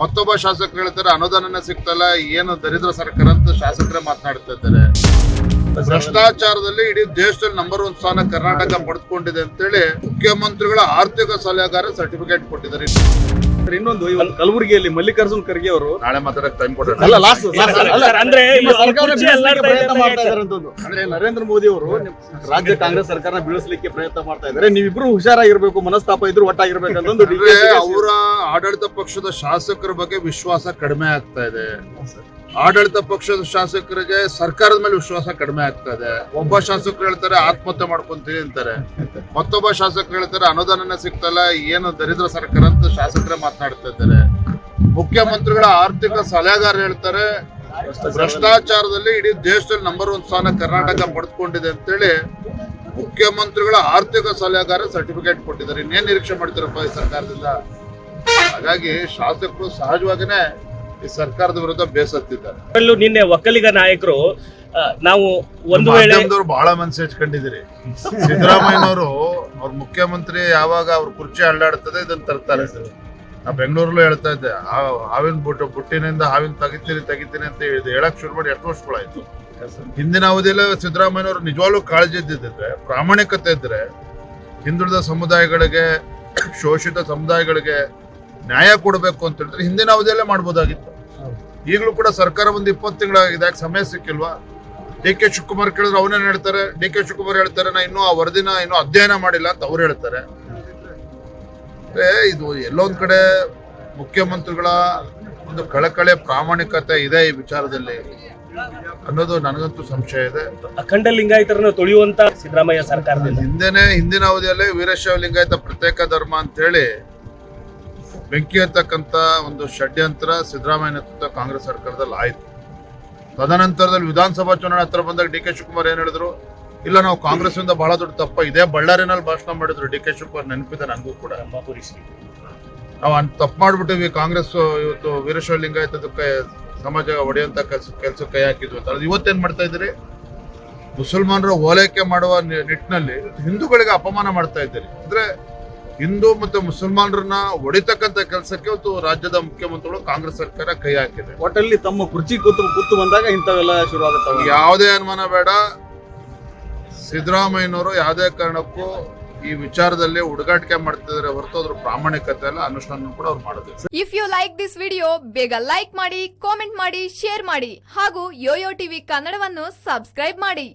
ಮತ್ತೊಬ್ಬ ಶಾಸಕರು ಹೇಳ್ತಾರೆ ಅನುದಾನನೇ ಸಿಗ್ತಲ್ಲ ಏನು ದರಿದ್ರ ಸರ್ಕಾರ ಅಂತ ಶಾಸಕರೇ ಮಾತನಾಡ್ತಾ ಇದ್ದಾರೆ. ಭ್ರಷ್ಟಾಚಾರದಲ್ಲಿ ಇಡೀ ದೇಶದಲ್ಲಿ ನಂಬರ್ ಒನ್ ಸ್ಥಾನ ಕರ್ನಾಟಕ ಪಡೆದುಕೊಂಡಿದೆ ಅಂತೇಳಿ ಮುಖ್ಯಮಂತ್ರಿಗಳ ಆರ್ಥಿಕ ಸಲಹೆಗಾರ ಸರ್ಟಿಫಿಕೇಟ್ ಕೊಟ್ಟಿದ್ದಾರೆ. ಸರ್, ಇನ್ನೊಂದು ಇವತ್ತು ಕಲಬುರಗಿಯಲ್ಲಿ ಮಲ್ಲಿಕಾರ್ಜುನ್ ಖರ್ಗೆ ಅವರು ನಾಳೆ ಮಾತಾಡಕ್ ಟೈಮ್ ಕೊಡೋಣ ಅಲ್ಲ ಲಾಸ್ಟ್ ಸರ್, ಅಂದ್ರೆ ಅಂತ ನರೇಂದ್ರ ಮೋದಿ ಅವರು ರಾಜ್ಯ ಕಾಂಗ್ರೆಸ್ ಸರ್ಕಾರ ಬೀಳಿಸಲಿಕ್ಕೆ ಪ್ರಯತ್ನ ಮಾಡ್ತಾ ಇದ್ದಾರೆ. ನೀವಿಬ್ರು ಹುಷಾರಾಗಿರ್ಬೇಕು ಮನಸ್ತಾಪ ಇದ್ರು ಒಟ್ಟಾಗಿರ್ಬೇಕಂತಂದು ಅಂತ ಅವರ ಆಡಳಿತ ಪಕ್ಷದ ಶಾಸಕರ ಬಗ್ಗೆ ವಿಶ್ವಾಸ ಕಡಿಮೆ ಆಗ್ತಾ ಇದೆ. ಆಡಳಿತ ಪಕ್ಷದ ಶಾಸಕರಿಗೆ ಸರ್ಕಾರದ ಮೇಲೆ ವಿಶ್ವಾಸ ಕಡಿಮೆ ಆಗ್ತಾ ಇದೆ ಒಬ್ಬ ಶಾಸಕರು ಹೇಳ್ತಾರೆ, ಆತ್ಮಹತ್ಯೆ ಮಾಡ್ಕೊಂತೀನಿ ಅಂತಾರೆ. ಮತ್ತೊಬ್ಬ ಶಾಸಕರು ಹೇಳ್ತಾರೆ, ಅನುದಾನನೇ ಸಿಗ್ತಲ್ಲ ಏನು ದರಿದ್ರ ಸರ್ಕಾರ ಅಂತ ಶಾಸಕರೇ ಮಾತನಾಡ್ತಾ ಇದ್ದಾರೆ. ಮುಖ್ಯಮಂತ್ರಿಗಳ ಆರ್ಥಿಕ ಸಲಹೆಗಾರ ಹೇಳ್ತಾರೆ, ಭ್ರಷ್ಟಾಚಾರದಲ್ಲಿ ಇಡೀ ದೇಶದಲ್ಲಿ ನಂಬರ್ ಒನ್ ಸ್ಥಾನ ಕರ್ನಾಟಕ ಪಡೆದುಕೊಂಡಿದೆ ಅಂತೇಳಿ ಮುಖ್ಯಮಂತ್ರಿಗಳ ಆರ್ಥಿಕ ಸಲಹೆಗಾರ ಸರ್ಟಿಫಿಕೇಟ್ ಕೊಟ್ಟಿದ್ದಾರೆ. ಇನ್ನೇನ್ ನಿರೀಕ್ಷೆ ಮಾಡ್ತೀರಪ್ಪ ಈ ಸರ್ಕಾರದಿಂದ? ಹಾಗಾಗಿ ಶಾಸಕರು ಸಹಜವಾಗಿನೇ ಈ ಸರ್ಕಾರದ ವಿರುದ್ಧ ಬೇಸತ್ತಿದ್ದಾರೆ. ಅಲ್ಲೂ ನಿನ್ನೆ ಒಕ್ಕಲಿಗ ನಾಯಕರು ನಾವು ಒಂದು ವೇಳೆ ಬಹಳ ಮನಸ್ಸು ಹೆಚ್ಕೊಂಡಿದ್ದೀರಿ. ಸಿದ್ದರಾಮಯ್ಯನವರು ಅವ್ರ ಮುಖ್ಯಮಂತ್ರಿ ಯಾವಾಗ ಅವ್ರ ಕುರ್ಚಿ ಅಲ್ಲಾಡ್ತದೆ ಇದನ್ನ ತರ್ತಾರೆ. ನಾ ಬೆಂಗಳೂರಲ್ಲೂ ಹೇಳ್ತಾ ಇದ್ದೆ ಆ- ಹಾವಿನ ಬುಟ್ಟು ಬುಟ್ಟಿನಿಂದ ಹಾವಿನ ತೆಗಿತೀನಿ ತೆಗಿತೀನಿ ಅಂತ ಹೇಳಿದೆ ಹೇಳಕ್ ಶುರು ಮಾಡಿ ಎಷ್ಟು ವರ್ಷಗಳಾಯ್ತು ಹಿಂದಿನ ಅವಧಿಯಲ್ಲಿ ಸಿದ್ದರಾಮಯ್ಯನವರು ನಿಜವಾಗ್ಲೂ ಕಾಳಜಿ ಇದ್ದಿದ್ರೆ ಪ್ರಾಮಾಣಿಕತೆ ಇದ್ರೆ ಹಿಂದುಳಿದ ಸಮುದಾಯಗಳಿಗೆ ಶೋಷಿತ ಸಮುದಾಯಗಳಿಗೆ ನ್ಯಾಯ ಕೊಡಬೇಕು ಅಂತ ಹೇಳಿದ್ರೆ ಹಿಂದಿನ ಅವಧಿಯಲ್ಲೇ ಮಾಡ್ಬೋದಾಗಿತ್ತು. ಈಗಲೂ ಕೂಡ ಸರ್ಕಾರ ಒಂದು ಇಪ್ಪತ್ತು ತಿಂಗಳಾಗಿದೆ. ಯಾಕೆ ಸಮಯ ಸಿಕ್ಕಿಲ್ವಾ? ಡಿ ಕೆ ಶಿವಕುಮಾರ್ ಕೇಳಿದ್ರೆ ಅವನೇನ್ ಹೇಳ್ತಾರೆ. ಡಿ ಕೆ ಶಿವಕುಮಾರ್ ಹೇಳ್ತಾರೆ ನಾ ಇನ್ನೂ ಆ ವರದಿನ ಇನ್ನೂ ಅಧ್ಯಯನ ಮಾಡಿಲ್ಲ ಅಂತ ಅವ್ರು ಹೇಳ್ತಾರೆ. ಇದು ಎಲ್ಲೊಂದ್ ಕಡೆ ಮುಖ್ಯಮಂತ್ರಿಗಳ ಒಂದು ಕಳಕಳೆ ಪ್ರಾಮಾಣಿಕತೆ ಇದೆ ಈ ವಿಚಾರದಲ್ಲಿ ಅನ್ನೋದು ನನಗಂತೂ ಸಂಶಯ ಇದೆ. ಅಖಂಡ ಲಿಂಗಾಯತರನ್ನು ತೊಳೆಯುವಂತ ಸಿದ್ದರಾಮಯ್ಯ ಸರ್ಕಾರದಿಂದ. ಹಿಂದೆನೆ ಹಿಂದಿನ ಅವಧಿಯಲ್ಲೇ ವೀರಶೈವ ಲಿಂಗಾಯತ ಪ್ರತ್ಯೇಕ ಧರ್ಮ ಅಂತೇಳಿ ಬೆಂಕಿ ಹತ್ತಕ್ಕಂತ ಒಂದು ಷಡ್ಯಂತ್ರ ಸಿದ್ದರಾಮಯ್ಯ ನೇತೃತ್ವ ಕಾಂಗ್ರೆಸ್ ಸರ್ಕಾರದಲ್ಲಿ ಆಯ್ತು. ತದನಂತರದಲ್ಲಿ ವಿಧಾನಸಭಾ ಚುನಾವಣೆ ಹತ್ರ ಬಂದಾಗ ಡಿ ಕೆ ಶಿವಕುಮಾರ್ ಏನ್ ಹೇಳಿದ್ರು? ಇಲ್ಲ, ನಾವು ಕಾಂಗ್ರೆಸ್ ಇಂದ ಬಹಳ ದೊಡ್ಡ ತಪ್ಪ. ಇದೇ ಬಳ್ಳಾರಿನಲ್ಲಿ ಭಾಷಣ ಮಾಡಿದ್ರು ಡಿ ಕೆ ಶಿವಕುಮಾರ್ ನೆನಪಿದೆ ನನಗೂ ಕೂಡ. ನಾವು ಅಂತ ತಪ್ಪು ಮಾಡ್ಬಿಟ್ಟಿವಿ ಕಾಂಗ್ರೆಸ್ ಇವತ್ತು ವೀರಶೈವ ಲಿಂಗಾಯತದಕ್ಕೆ ಸಮಾಜ ಒಡೆಯಂತ ಕೆಲಸ ಕೆಲಸ ಕೈ ಹಾಕಿದ್ವಿ ಅಂತ. ಅದು ಇವತ್ತೇನ್ ಮಾಡ್ತಾ ಇದ್ದೀರಿ? ಮುಸಲ್ಮಾನರು ಓಲೈಕೆ ಮಾಡುವ ನಿಟ್ಟಿನಲ್ಲಿ ಹಿಂದೂಗಳಿಗೆ ಅಪಮಾನ ಮಾಡ್ತಾ ಇದ್ದೀರಿ. ಅಂದ್ರೆ ಹಿಂದೂ ಮತ್ತು ಮುಸಲ್ಮಾನರನ್ನ ಹೊಡಿತಕ್ಕಂತ ಕೆಲಸಕ್ಕೆ ಇವತ್ತು ರಾಜ್ಯದ ಮುಖ್ಯಮಂತ್ರಿಗಳು ಕಾಂಗ್ರೆಸ್ ಸರ್ಕಾರ ಕೈ ಹಾಕಿದೆ. ಒಟ್ಟಲ್ಲಿ ತಮ್ಮ ಕುರ್ಚಿ ಕೂತು ಕೂತು ಬಂದಾಗ ಇಂಥವೆಲ್ಲ ಶುರು ಆಗುತ್ತವೆ. ಯಾವುದೇ ಅನುಮಾನ ಬೇಡ. ಸಿದ್ದರಾಮಯ್ಯನವರು ಯಾವುದೇ ಕಾರಣಕ್ಕೂ ಈ ವಿಚಾರದಲ್ಲಿ ಹುಡುಗಾಟಿಕೆ ಮಾಡ್ತಿದ್ರೆ ಹೊರತು ಅದ್ರ ಪ್ರಾಮಾಣಿಕತೆ ಎಲ್ಲ ಅನುಷ್ಠಾನ ಕೂಡ ಅವ್ರು ಮಾಡೋದಿಲ್ಲ. If you like this video ಬೇಗ ಲೈಕ್ ಮಾಡಿ ಕಾಮೆಂಟ್ ಮಾಡಿ ಶೇರ್ ಮಾಡಿ ಹಾಗೂ ಯೋಯೋ ಟಿವಿ ಕನ್ನಡವನ್ನು ಸಬ್ಸ್ಕ್ರೈಬ್ ಮಾಡಿ.